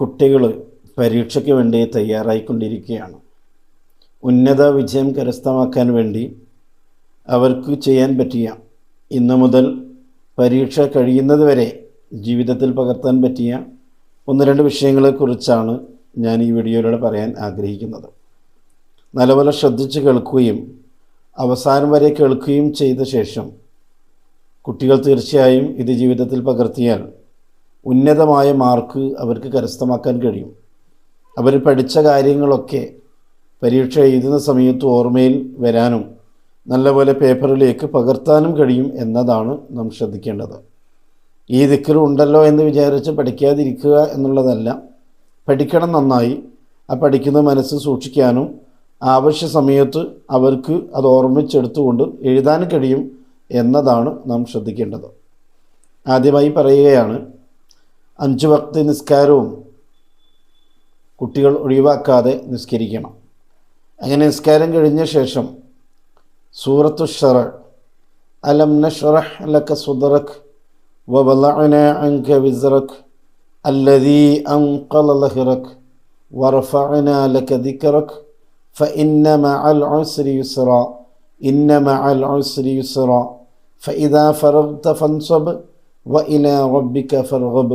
കുട്ടികൾ പരീക്ഷയ്ക്ക് വേണ്ടി തയ്യാറായിക്കൊണ്ടിരിക്കുകയാണ്. ഉന്നത വിജയം കരസ്ഥമാക്കാൻ വേണ്ടി അവർക്ക് ചെയ്യാൻ പറ്റിയ ഇന്നു മുതൽ പരീക്ഷ കഴിയുന്നതുവരെ ജീവിതത്തിൽ പകർത്താൻ പറ്റിയ ഒന്ന് രണ്ട് വിഷയങ്ങളെക്കുറിച്ചാണ് ഞാൻ ഈ വീഡിയോയിലൂടെ പറയാൻ ആഗ്രഹിക്കുന്നത്. നല്ലപോലെ ശ്രദ്ധിച്ച് കേൾക്കുകയും അവസാനം വരെ കേൾക്കുകയും ചെയ്ത ശേഷം കുട്ടികൾ തീർച്ചയായും ഇത് ജീവിതത്തിൽ പകർത്തിയാൽ ഉന്നതമായ മാർക്ക് അവർക്ക് കരസ്ഥമാക്കാൻ കഴിയും. അവർ പഠിച്ച കാര്യങ്ങളൊക്കെ പരീക്ഷ എഴുതുന്ന സമയത്ത് ഓർമ്മയിൽ വരാനും നല്ലപോലെ പേപ്പറിലേക്ക് പകർത്താനും കഴിയും എന്നതാണ് നാം ശ്രദ്ധിക്കേണ്ടത്. ഈ ദിക്കർ ഉണ്ടല്ലോ എന്ന് വിചാരിച്ച് പഠിക്കാതിരിക്കുക എന്നുള്ളതല്ല. പഠിക്കണം നന്നായി. ആ പഠിക്കുന്ന മനസ്സ് സൂക്ഷിക്കാനും ആവശ്യ സമയത്ത് അവർക്ക് അത് ഓർമ്മിച്ചെടുത്തുകൊണ്ട് എഴുതാൻ കഴിയും എന്നതാണ് നാം ശ്രദ്ധിക്കേണ്ടത്. ആദ്യമായി പറയുകയാണ് അഞ്ച് വക്ത് നിസ്കാരവും കുട്ടികൾ ഒഴിവാക്കാതെ നിസ്കരിക്കണം അങ്ങനെ നിസ്കാരം കഴിഞ്ഞ ശേഷം സൂറത്തു ഷറ അലം നഷ്റഹ് ലക സുദറക് ووضعنا عنك وزرك الذي أنقل ظهرك ورفعنا لك ذكرك فإن مع العسر يسرا إن مع العسر يسرا فإذا فرغت فانصب وإلى ربك فارغب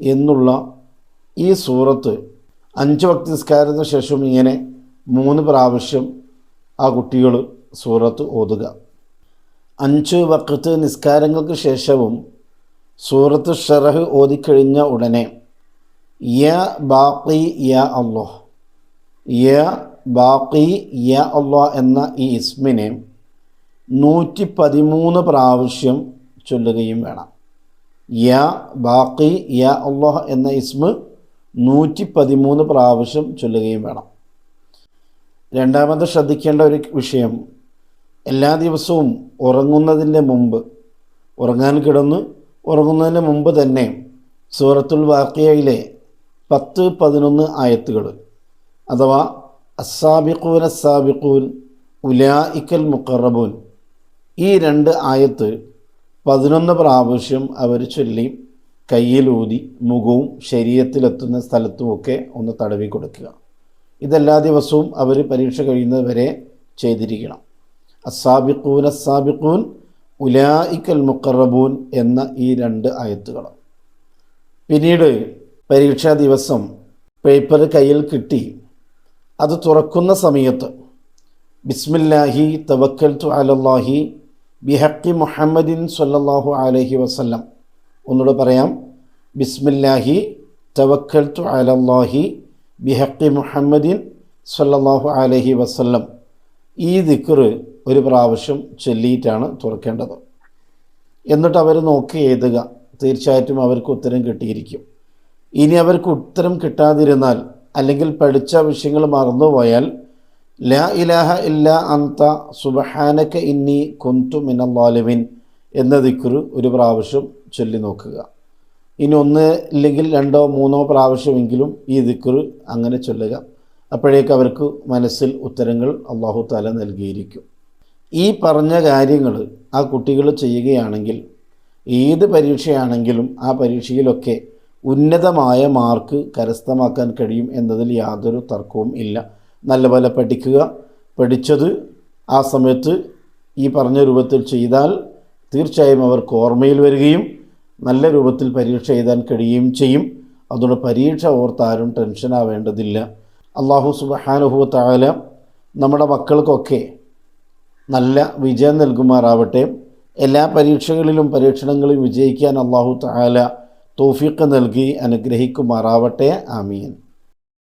എന്നുള്ള ഈ സൂറത്ത് അഞ്ച് വക്തി നിസ്കാരത്തിന് ശേഷം ഇങ്ങനെ മൂന്ന് പ്രാവശ്യം ആ കുട്ടികൾ സൂറത്ത് ഓതുക. അഞ്ച് വക്കത്ത് നിസ്കാരങ്ങൾക്ക് ശേഷവും സൂറത്ത് ഷെറഹ് ഓതിക്കഴിഞ്ഞ ഉടനെ യ ബാക്കി യ അള്ളോ യ ബാക്കി യ അള്ളോ എന്ന ഈ ഇസ്മിനെ നൂറ്റി പതിമൂന്ന് പ്രാവശ്യം ചൊല്ലുകയും വേണം. യ ബാക്കി യാ അള്ളാഹ് എന്ന ഇസ്മ് നൂറ്റി പതിമൂന്ന് പ്രാവശ്യം ചൊല്ലുകയും വേണം. രണ്ടാമത് ശ്രദ്ധിക്കേണ്ട ഒരു വിഷയം എല്ലാ ദിവസവും ഉറങ്ങുന്നതിന്റെ മുമ്പ് ഉറങ്ങാൻ കിടന്ന് ഉറങ്ങുന്നതിന് മുമ്പ് തന്നെ സൂറത്തുൽ വാക്കിയയിലെ പത്ത് പതിനൊന്ന് ആയത്തുകൾ അഥവാ അസാബിഖൂൻ അസാബിഖൂൻ ഇക്കൽ മുക്കറബൂൻ ഈ രണ്ട് ആയത്ത് പതിനൊന്ന് പ്രാവശ്യം അവർ ചൊല്ലി കയ്യിലൂതി മുഖവും ശരീരത്തിലെത്തുന്ന സ്ഥലത്തുമൊക്കെ ഒന്ന് തടവി കൊടുക്കുക. ഇതെല്ലാ ദിവസവും അവർ പരീക്ഷ കഴിയുന്നത് വരെ ചെയ്തിരിക്കണം. അസാബിഖൂൻ അസാബിഖൂൻ ഉലായിക്കൽ മുക്കറബൂൻ എന്ന ഈ രണ്ട് ആയത്തുകൾ പിന്നീട് പരീക്ഷാ ദിവസം പേപ്പർ കയ്യിൽ കിട്ടി. അത് തുറക്കുന്ന സമയത്ത് ബിസ്മില്ലാഹി തവക്കൽ തു അലല്ലാഹി ബിഹക്കി മുഹമ്മദിൻ സല്ലാഹു അലഹി വസല്ലം. ഒന്നുകൂടെ പറയാം. ബിസ്മില്ലാഹി തവക്കൽ തു അലല്ലാഹി ബിഹക്കി മുഹമ്മദിൻ സല്ലാഹു അലഹി വസല്ലം. ഈ ദിക്റ് ഒരു പ്രാവശ്യം ചൊല്ലിയിട്ടാണ് തുറക്കേണ്ടത്. എന്നിട്ട് അവർ നോക്കി എഴുതുക. തീർച്ചയായിട്ടും അവർക്ക് ഉത്തരം കിട്ടിയിരിക്കും. ഇനി അവർക്ക് ഉത്തരം കിട്ടാതിരുന്നാൽ അല്ലെങ്കിൽ പഠിച്ച വിഷയങ്ങൾ മറന്നുപോയാൽ ലാ ഇലാഹ ഇല്ലാ അന്ത സുബഹാനക്ക ഇന്നി കുന്തു മിനല്ലാലിമിൻ എന്ന ദിക്കുറ് ഒരു പ്രാവശ്യം ചൊല്ലി നോക്കുക. ഇനി ഒന്ന് ഇല്ലെങ്കിൽ രണ്ടോ മൂന്നോ പ്രാവശ്യമെങ്കിലും ഈ ദിക്കുറ് അങ്ങനെ ചൊല്ലുക. അപ്പോഴേക്ക് അവർക്ക് മനസ്സിൽ ഉത്തരങ്ങൾ അള്ളാഹു താല നൽകിയിരിക്കും. ഈ പറഞ്ഞ കാര്യങ്ങൾ ആ കുട്ടികൾ ചെയ്യുകയാണെങ്കിൽ ഏത് പരീക്ഷയാണെങ്കിലും ആ പരീക്ഷയിലൊക്കെ ഉന്നതമായ മാർക്ക് കരസ്ഥമാക്കാൻ കഴിയും എന്നതിൽ യാതൊരു തർക്കവും ഇല്ല. നല്ലപോലെ പഠിക്കുക. പഠിച്ചത് ആ സമയത്ത് ഈ പറഞ്ഞ രൂപത്തിൽ ചെയ്താൽ തീർച്ചയായും അവർക്ക് ഓർമ്മയിൽ വരികയും നല്ല രൂപത്തിൽ പരീക്ഷ എഴുതാൻ കഴിയുകയും ചെയ്യും. അതുകൊണ്ട് പരീക്ഷ ഓർത്താരും ടെൻഷനാവേണ്ടതില്ല അള്ളാഹു സുബഹാനുഹു താല നമ്മുടെ മക്കൾക്കൊക്കെ നല്ല വിജയം നൽകുമാറാവട്ടെ. എല്ലാ പരീക്ഷകളിലും പരീക്ഷണങ്ങളിലും വിജയിക്കാൻ അള്ളാഹു താല തോഫിക്ക് നൽകി അനുഗ്രഹിക്കുമാറാവട്ടെ. ആമീൻ.